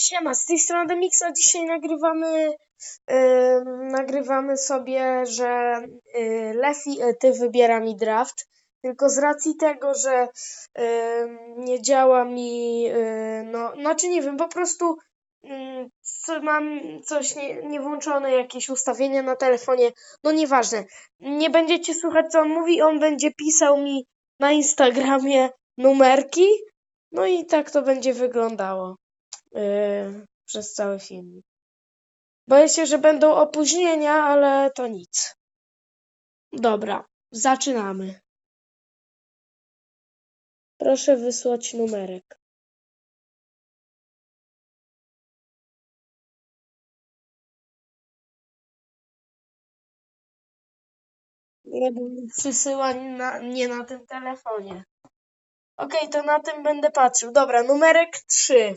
Siema, z tej strony Mixa. Dzisiaj nagrywamy, yy, nagrywamy sobie, że yy, Lefi yy, ty wybiera mi draft. Tylko z racji tego, że yy, nie działa mi, yy, no, znaczy nie wiem, po prostu yy, co, mam coś nie, nie włączone, jakieś ustawienia na telefonie, no nieważne. Nie będziecie słuchać, co on mówi, on będzie pisał mi na Instagramie numerki, no i tak to będzie wyglądało przez cały film. Boję się, że będą opóźnienia, ale to nic. Dobra, zaczynamy. Proszę wysłać numerek. Przysyła na, nie na tym telefonie. Okej, to na tym będę patrzył. Dobra, numerek 3.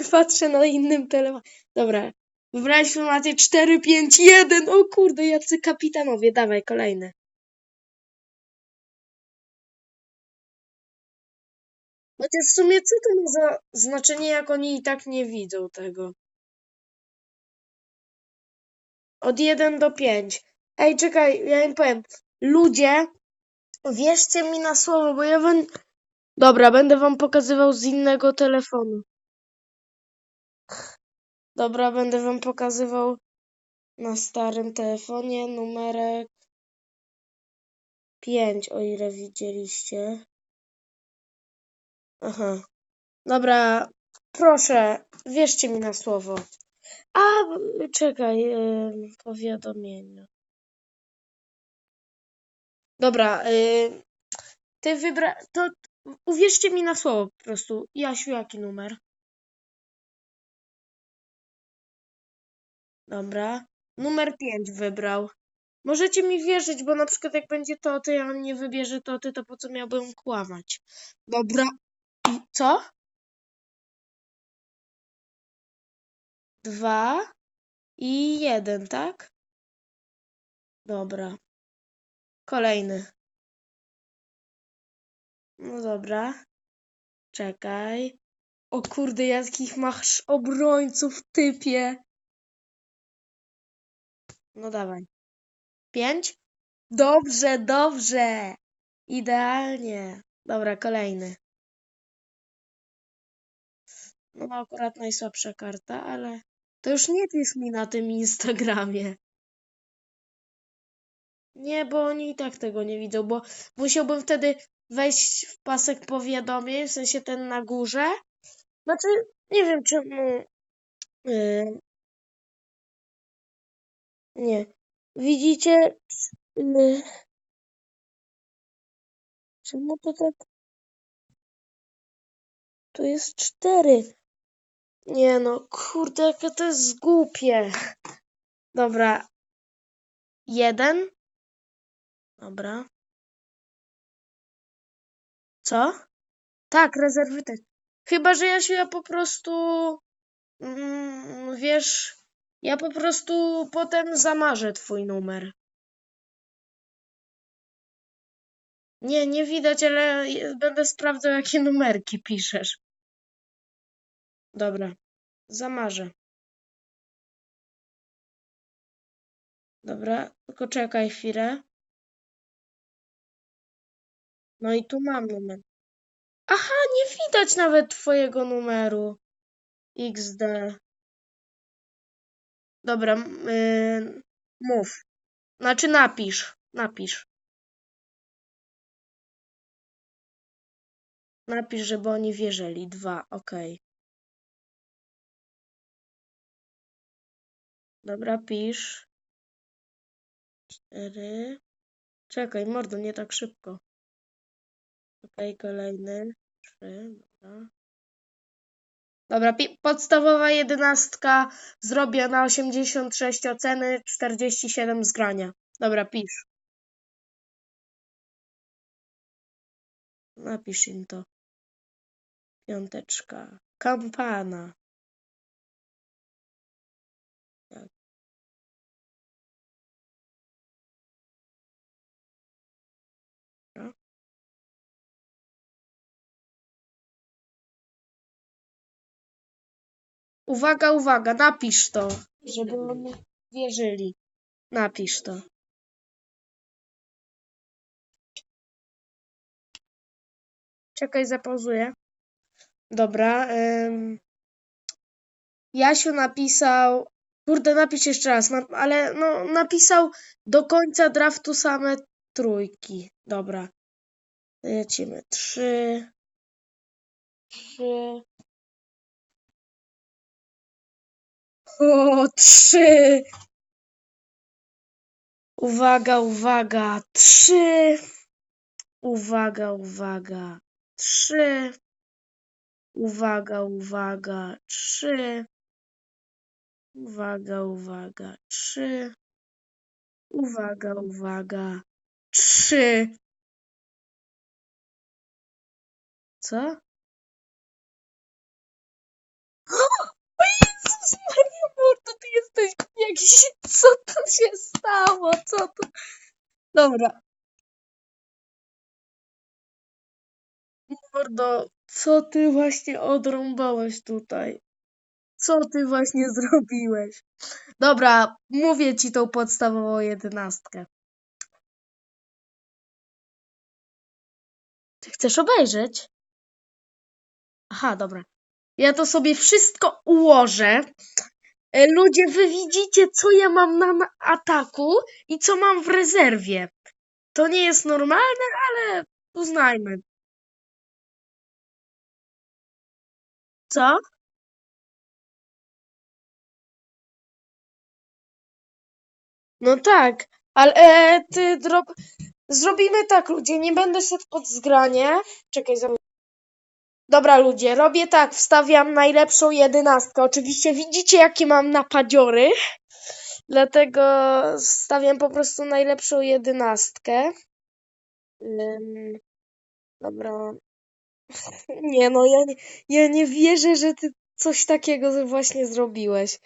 Patrzę na innym telefonie. Dobra. Wybraliśmy macie 4, 5, 1. O kurde, jacy kapitanowie. Dawaj, kolejny. Chociaż w sumie co to ma za znaczenie, jak oni i tak nie widzą tego? Od 1 do 5. Ej, czekaj, ja im powiem. Ludzie, wierzcie mi na słowo, bo ja wam... Dobra, będę wam pokazywał z innego telefonu. Dobra, będę wam pokazywał na starym telefonie numerek 5, o ile widzieliście. Aha. Dobra, proszę, wierzcie mi na słowo. A, czekaj, yy, powiadomienia. Dobra, yy, ty wybra... To uwierzcie mi na słowo po prostu. Jasiu, jaki numer? Dobra. Numer 5 wybrał. Możecie mi wierzyć, bo na przykład jak będzie to, to ja on nie wybierze to, ty, to po co miałbym kłamać? Dobra. I co? Dwa i jeden, tak? Dobra. Kolejny. No dobra. Czekaj. O kurde, jakich masz obrońców, typie. No dawaj. Pięć? Dobrze, dobrze. Idealnie. Dobra, kolejny. No akurat najsłabsza karta, ale to już nie pisz mi na tym Instagramie. Nie, bo oni i tak tego nie widzą, bo musiałbym wtedy wejść w pasek powiadomień, w sensie ten na górze. Znaczy, nie wiem czemu. Yy, nie. Widzicie? Czemu to tak? Tu jest cztery. Nie no, kurde, jakie to jest głupie. Dobra. Jeden. Dobra. Co? Tak, rezerwy też. Chyba, że ja się ja po prostu. Mm, wiesz, ja po prostu potem zamarzę twój numer. Nie, nie widać, ale będę sprawdzał, jakie numerki piszesz. Dobra, zamarzę. Dobra, tylko czekaj chwilę. No i tu mam numer. Aha, nie widać nawet twojego numeru. XD. Dobra, yy, mów. Znaczy napisz, napisz. Napisz, żeby oni wierzyli. Dwa, okej. Dobra, pisz. Cztery. Czekaj, mordo, nie tak szybko. Okej, kolejny. Trzy, dobra. Dobra, podstawowa jedenastka zrobię na 86 oceny, 47 zgrania. Dobra, pisz. Napisz im to. Piąteczka. Kampana. Uwaga, uwaga, napisz to, żeby oni wierzyli. Napisz to. Czekaj, zapauzuję. Dobra. Ym... Jasiu napisał. Kurde, napisz jeszcze raz, na, ale no, napisał do końca draftu same trójki. Dobra. Lecimy. Trzy. Trzy. O, trzy. Uwaga, uwaga. Trzy. Uwaga, uwaga. Trzy. Uwaga, uwaga. Trzy. Uwaga, uwaga. Trzy. Uwaga, uwaga. Trzy. Co? O Jezus Maria, mordo, ty jesteś jakiś... Co to się stało? Co to... Dobra. Mordo, co ty właśnie odrąbałeś tutaj? Co ty właśnie zrobiłeś? Dobra, mówię ci tą podstawową jedenastkę. Ty chcesz obejrzeć? Aha, dobra. Ja to sobie wszystko ułożę. E, Ludzie, wy widzicie, co ja mam na ataku i co mam w rezerwie. To nie jest normalne, ale uznajmy. Co? No tak, ale e, ty drop... Zrobimy tak, ludzie, nie będę szedł pod zgranie. Czekaj, za... Dobra, ludzie, robię tak, wstawiam najlepszą jedenastkę. Oczywiście widzicie, jakie mam napadziory, dlatego stawiam po prostu najlepszą jedenastkę. Ym, dobra. Nie no, ja nie, ja nie wierzę, że ty coś takiego właśnie zrobiłeś.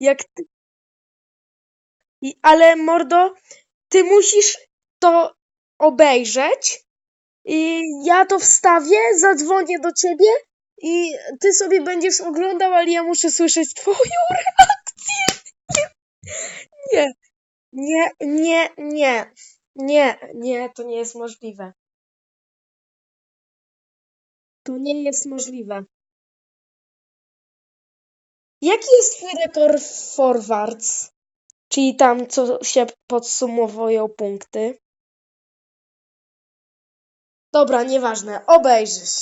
Jak ty... I, ale mordo, ty musisz to obejrzeć i ja to wstawię, zadzwonię do ciebie i ty sobie będziesz oglądał, ale ja muszę słyszeć twoją reakcję. Nie, nie, nie, nie, nie, nie, to nie jest możliwe. To nie jest możliwe. Jaki jest twój rekord forwards? Czyli tam, co się podsumowują punkty. Dobra, nieważne. Obejrzysz.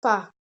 Pa.